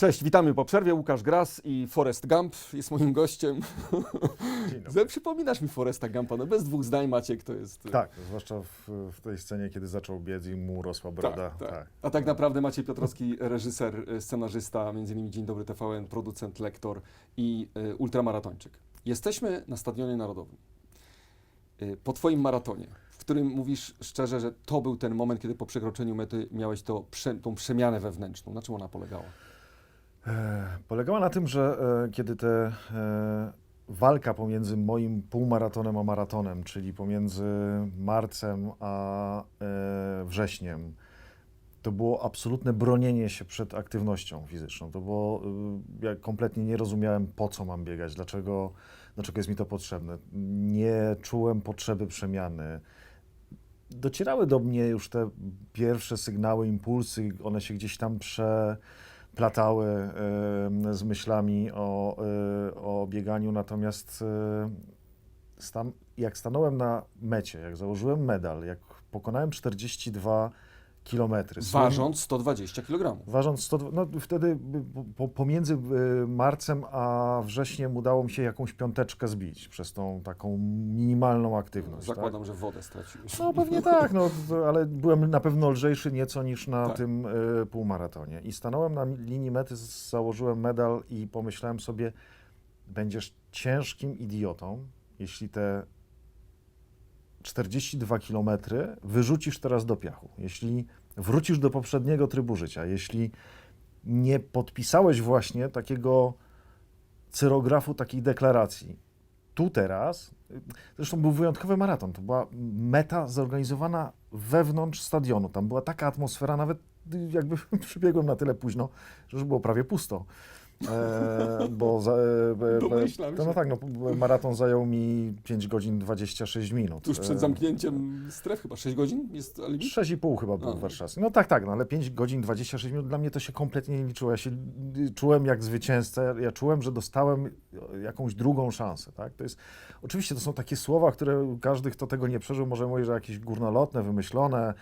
Cześć, witamy po przerwie. Łukasz Gras i Forrest Gump jest moim gościem. Przypominasz mi Forresta Gumpa, no bez dwóch zdań Maciek to jest... Tak, zwłaszcza w, w tej scenie, kiedy zaczął biec i mu rosła broda. Tak, tak. A tak naprawdę Maciej Piotrowski, reżyser, e, scenarzysta, m.in. Dzień Dobry TVN, producent, lektor i e, ultramaratończyk. Jesteśmy na Stadionie Narodowym. E, Po Twoim maratonie, w którym mówisz szczerze, że to był ten moment, kiedy po przekroczeniu mety miałeś to, prze, tą przemianę wewnętrzną. Na czym ona polegała? E, Polegała na tym, że e, kiedy te e, walka pomiędzy moim półmaratonem a maratonem, czyli pomiędzy marcem a wrześniem, to było absolutne bronienie się przed aktywnością fizyczną. To było, ja kompletnie nie rozumiałem, po co mam biegać, dlaczego, dlaczego jest mi to potrzebne. Nie czułem potrzeby przemiany. Docierały do mnie już te pierwsze sygnały, impulsy, one się gdzieś tam przeplatały y, z myślami o, y, o bieganiu, natomiast stan, jak stanąłem na mecie, jak założyłem medal, jak pokonałem 42 kilometry. Ważąc 120 kg. Ważąc 100, no wtedy po, pomiędzy y, marcem a wrześniem udało mi się jakąś piąteczkę zbić przez tą taką minimalną aktywność. Zakładam, że wodę straciłeś. Tak? No pewnie tak, no, ale byłem na pewno lżejszy nieco niż na Tak. tym y, półmaratonie. I stanąłem na linii mety, założyłem medal i pomyślałem sobie, będziesz ciężkim idiotą, jeśli te 42 kilometry wyrzucisz teraz do piachu. Jeśli wrócisz do poprzedniego trybu życia, jeśli nie podpisałeś właśnie takiego cyrografu, takiej deklaracji, tu teraz, zresztą był wyjątkowy maraton, to była meta zorganizowana wewnątrz stadionu, tam była taka atmosfera, nawet jakby przybiegłem na tyle późno, że już było prawie pusto. E, bo za, e, e, to, no tak, no, maraton zajął mi 5 godzin 26 minut. Tuż przed E, zamknięciem stref chyba 6 godzin jest limit? 6,5 chyba był A. warszawski. No tak, tak, no ale 5 godzin 26 minut dla mnie to się kompletnie nie liczyło. Ja się y, czułem jak zwycięzca, ja czułem, że dostałem jakąś drugą szansę, tak? To jest, oczywiście to są takie słowa, które każdy, kto tego nie przeżył, może mówić, że jakieś górnolotne, wymyślone,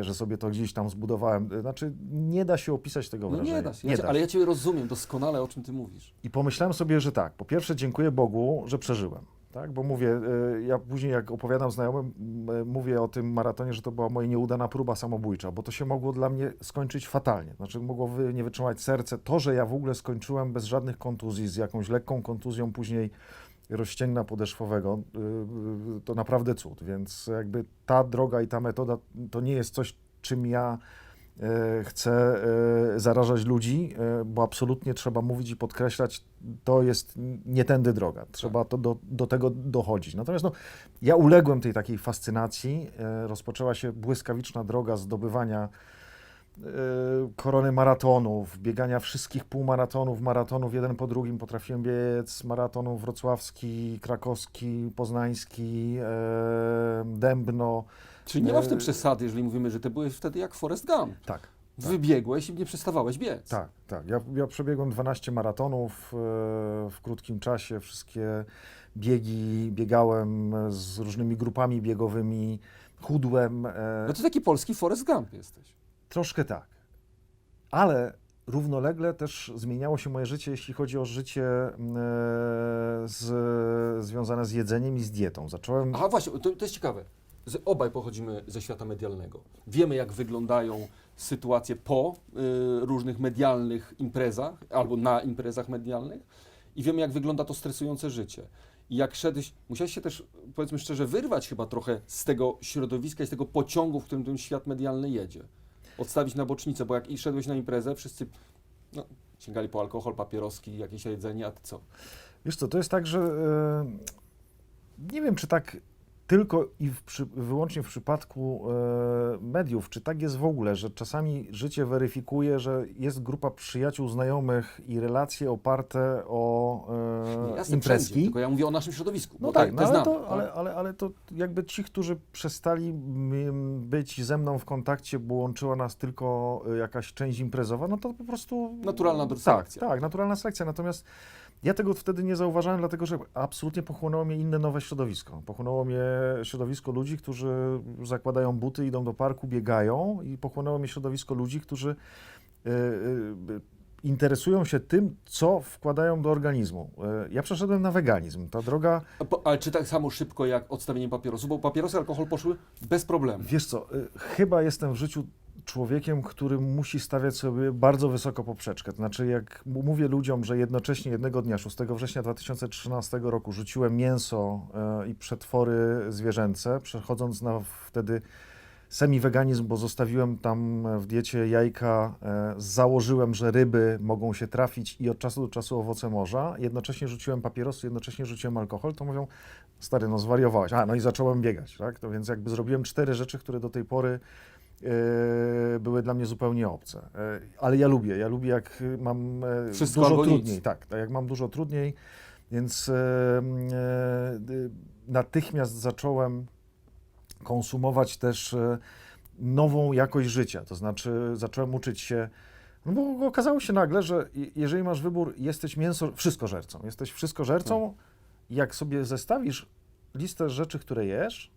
że sobie to gdzieś tam zbudowałem. Znaczy, nie da się opisać tego No wrażenia. nie da się, ja cię, ale ja Cię rozumiem doskonale, o czym Ty mówisz. I pomyślałem sobie, że tak, po pierwsze dziękuję Bogu, że przeżyłem. Tak, bo mówię, y, ja później jak opowiadam znajomym, y, mówię o tym maratonie, że to była moja nieudana próba samobójcza, bo to się mogło dla mnie skończyć fatalnie. Znaczy mogło wy- nie wytrzymać serce. To, że ja w ogóle skończyłem bez żadnych kontuzji, z jakąś lekką kontuzją później rozścięgna podeszwowego, y, y, to naprawdę cud. Więc jakby ta droga i ta metoda to nie jest coś, czym ja e, chcę e, zarażać ludzi, e, bo absolutnie trzeba mówić i podkreślać, to jest nie tędy droga. Trzeba to do, do tego dochodzić. Natomiast no, ja uległem tej takiej fascynacji. Rozpoczęła się błyskawiczna droga zdobywania korony maratonów, biegania wszystkich półmaratonów, maratonów jeden po drugim. Potrafiłem biec maratonów wrocławski, krakowski, poznański, e, Dębno. Czyli nie ma w tym E, przesady, jeżeli mówimy, że Ty byłeś wtedy jak Forrest Gump. Tak. Tak. Wybiegłeś i nie przestawałeś biec. Tak, tak. Ja, ja przebiegłem 12 maratonów w krótkim czasie, wszystkie biegi, biegałem z różnymi grupami biegowymi, chudłem, e, No to taki polski Forrest Gump jesteś. Troszkę tak. Ale równolegle też zmieniało się moje życie, jeśli chodzi o życie e, z, związane z jedzeniem i z dietą. Zacząłem... Aha, właśnie, to, to jest ciekawe. Z, obaj pochodzimy ze świata medialnego. Wiemy, jak wyglądają sytuacje po y, różnych medialnych imprezach albo na imprezach medialnych i wiemy, jak wygląda to stresujące życie. I jak szedłeś, musiałeś się też, powiedzmy szczerze, wyrwać chyba trochę z tego środowiska i z tego pociągu, w którym ten świat medialny jedzie. Odstawić na bocznicę, bo jak i szedłeś na imprezę, wszyscy no, sięgali po alkohol, papieroski, jakieś jedzenie, a ty co? Wiesz co, to jest tak, że e, nie wiem, czy tak tylko i w przy, wyłącznie w przypadku e, mediów, czy tak jest w ogóle, że czasami życie weryfikuje, że jest grupa przyjaciół, znajomych i relacje oparte o e, jasne, imprezki. wszędzie, tylko ja mówię o naszym środowisku. No tak, te, no ale, znam, to, tak? ale, ale, ale to jakby ci, którzy przestali być ze mną w kontakcie, bo łączyła nas tylko y, jakaś część imprezowa, no to po prostu... Naturalna tak, selekcja. Tak, naturalna selekcja. Natomiast ja tego wtedy nie zauważałem, dlatego że absolutnie pochłonęło mnie inne nowe środowisko. Pochłonęło mnie środowisko ludzi, którzy zakładają buty, idą do parku, biegają i pochłonęło mnie środowisko ludzi, którzy y, y, interesują się tym, co wkładają do organizmu. E, Ja przeszedłem na weganizm. Ta droga, Ale czy tak samo szybko jak odstawienie papierosu? Bo papierosy i alkohol poszły bez problemu. wiesz co, chyba jestem w życiu człowiekiem, który musi stawiać sobie bardzo wysoko poprzeczkę. To znaczy, jak mówię ludziom, że jednocześnie jednego dnia, 6 września 2013 roku, rzuciłem mięso e, i przetwory zwierzęce, przechodząc na wtedy semi-weganizm, bo zostawiłem tam w diecie jajka, e, założyłem, że ryby mogą się trafić i od czasu do czasu owoce morza, jednocześnie rzuciłem papierosy, jednocześnie rzuciłem alkohol, to mówią, stary, no zwariowałeś. A, no i zacząłem biegać, tak? To więc jakby zrobiłem cztery rzeczy, które do tej pory e, były dla mnie zupełnie obce. E, ale ja lubię, ja lubię jak mam e, Wszystko dużo albo nic. trudniej, tak, tak, jak mam dużo trudniej, więc e, e, natychmiast zacząłem konsumować też e, nową jakość życia. To znaczy zacząłem uczyć się, no bo okazało się nagle, że je- jeżeli masz wybór, jesteś mięso, wszystkożercą. Jesteś wszystkożercą, jak sobie zestawisz listę rzeczy, które jesz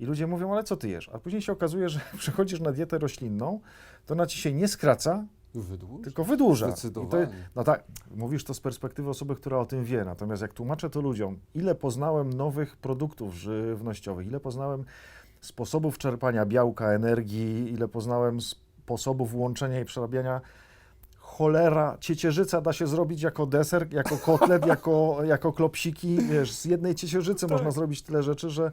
i ludzie mówią, ale co ty jesz? A później się okazuje, że przechodzisz na dietę roślinną, to ona ci się nie skraca, Wydłuż? tylko wydłuża. To, no tak, mówisz to z perspektywy osoby, która o tym wie, natomiast jak tłumaczę to ludziom, ile poznałem nowych produktów żywnościowych, ile poznałem sposobów czerpania białka, energii, ile poznałem sposobów łączenia i przerabiania, cholera, ciecierzyca da się zrobić jako deser, jako kotlet, jako, jako klopsiki, wiesz, z jednej ciecierzycy można zrobić tyle rzeczy, że...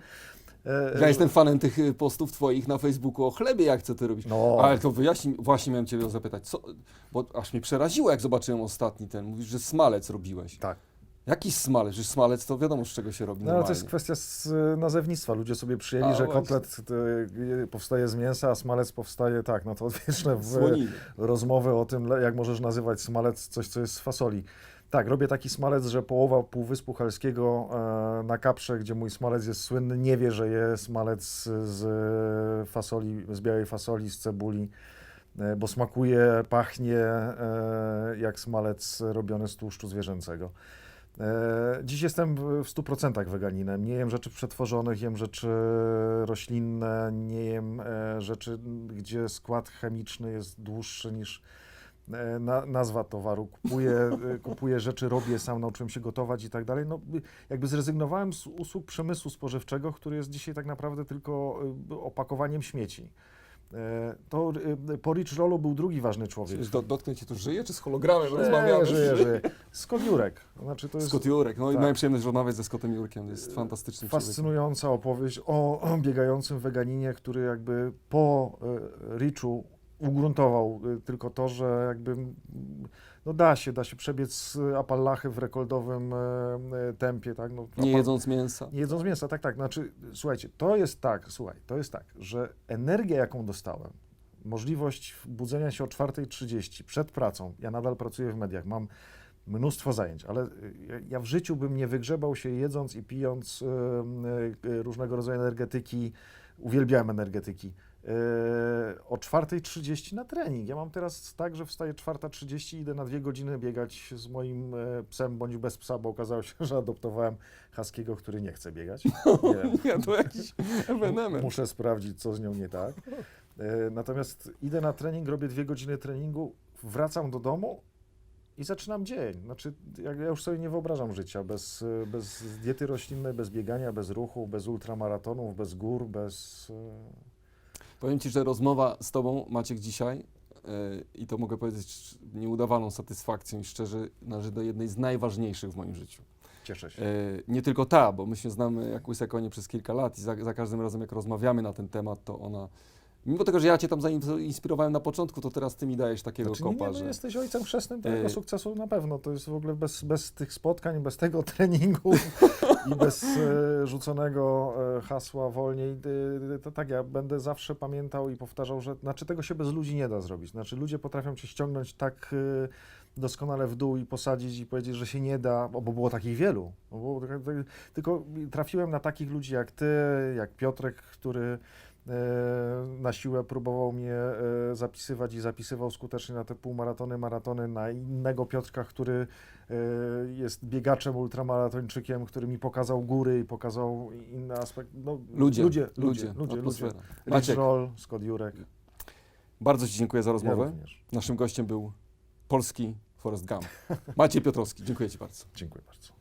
e, Ja jestem fanem tych y, postów twoich na Facebooku o chlebie, jak co ty robisz. No. Ale to wyjaśnij, właśnie miałem ciebie zapytać, co, bo aż mnie przeraziło, jak zobaczyłem ostatni ten. Mówisz, że smalec robiłeś. Tak. Jaki smalec? Że smalec to wiadomo, z czego się robi No ale to normalnie. jest kwestia z y, nazewnictwa. Ludzie sobie przyjęli, A, że właśnie. kotlet y, powstaje z mięsa, a smalec powstaje tak. No to odwieczne w, Słoniny. rozmowy o tym, le- jak możesz nazywać smalec coś, co jest z fasoli. Tak, robię taki smalec, że połowa Półwyspu Halskiego e, na Kaprze, gdzie mój smalec jest słynny, nie wie, że jest smalec z e, fasoli, z białej fasoli, z cebuli, e, bo smakuje, pachnie e, jak smalec robiony z tłuszczu zwierzęcego. E, Dziś jestem w- w 100% weganinem. Nie jem rzeczy przetworzonych, jem rzeczy roślinne, nie jem e, rzeczy, gdzie skład chemiczny jest dłuższy niż e, na, nazwa towaru. Kupuję, kupuję rzeczy, robię sam, nauczyłem się gotować i tak dalej. No, jakby zrezygnowałem z usług przemysłu spożywczego, który jest dzisiaj tak naprawdę tylko opakowaniem śmieci. E, To y, po Rich Rollu był drugi ważny człowiek. Do, dotknę cię tu żyje, czy z hologramem Żyje, rozmawiamy? żyje, żyje. Scott Jurek. Znaczy to jest Scott Jurek. No i tak. miałem przyjemność rozmawiać ze Scottem Jurkiem. Jest fantastyczny człowiek. fascynująca opowieść o, biegającym weganinie, który jakby po e, Richu ugruntował e, tylko to, że jakby no da się, da się przebiec e, Appalachy w rekordowym e, e, tempie, tak? No, Nie jedząc mięsa. nie jedząc mięsa, tak, tak. Znaczy, słuchajcie, to jest tak, słuchaj, to jest tak, że energia, jaką dostałem, możliwość budzenia się o 4.30 przed pracą, ja nadal pracuję w mediach, mam mnóstwo zajęć, ale y, ja- w życiu bym nie wygrzebał się jedząc i pijąc różnego rodzaju energetyki, uwielbiałem energetyki. Y, O 4.30 na trening. Ja mam teraz tak, że wstaję 4.30 i idę na dwie godziny biegać z moim e, psem bądź bez psa, bo okazało się, że adoptowałem Haskiego, który nie chce biegać. Nie. Ja to jakiś ewenement. Muszę sprawdzić, co z nią nie tak. E, Natomiast idę na trening, robię dwie godziny treningu, wracam do domu i zaczynam dzień. Znaczy, ja już sobie nie wyobrażam życia bez, e, bez diety roślinnej, bez biegania, bez ruchu, bez ultramaratonów, bez gór, bez... Powiem Ci, że rozmowa z Tobą, Maciek, dzisiaj, yy, i to mogę powiedzieć nieudawaną satysfakcją i szczerze, należy do jednej z najważniejszych w moim życiu. Cieszę się. Yy, nie tylko ta, bo my się znamy jak łyse konie przez kilka lat i za, za każdym razem, jak rozmawiamy na ten temat, to ona... Mimo tego, że ja Cię tam zainspirowałem na początku, to teraz Ty mi dajesz takiego Znaczy, kopa, nie, no że... jesteś ojcem chrzestnym tego E, sukcesu na pewno. To jest w ogóle bez, bez tych spotkań, bez tego treningu i bez e, rzuconego e, hasła wolniej. e, to tak, ja będę zawsze pamiętał i powtarzał, że znaczy tego się bez ludzi nie da zrobić. Znaczy ludzie potrafią cię ściągnąć tak e, doskonale w dół i posadzić i powiedzieć, że się nie da, bo było takich wielu. Było, tak- tak- tylko trafiłem na takich ludzi jak ty, jak Piotrek, który e, na siłę próbował mnie e, zapisywać i zapisywał skutecznie na te półmaratony, maratony, na innego Piotrka, który e, jest biegaczem, ultramaratończykiem, który mi pokazał góry i pokazał inny aspekt. No, Ludzie, ludzie, ludzie, ludzie. ludzie. Rich Roll, Scott Jurek. bardzo Ci dziękuję za Ja rozmowę. również. Naszym gościem był polski Forrest Gump. Maciej Piotrowski, dziękuję Ci bardzo. Dziękuję bardzo.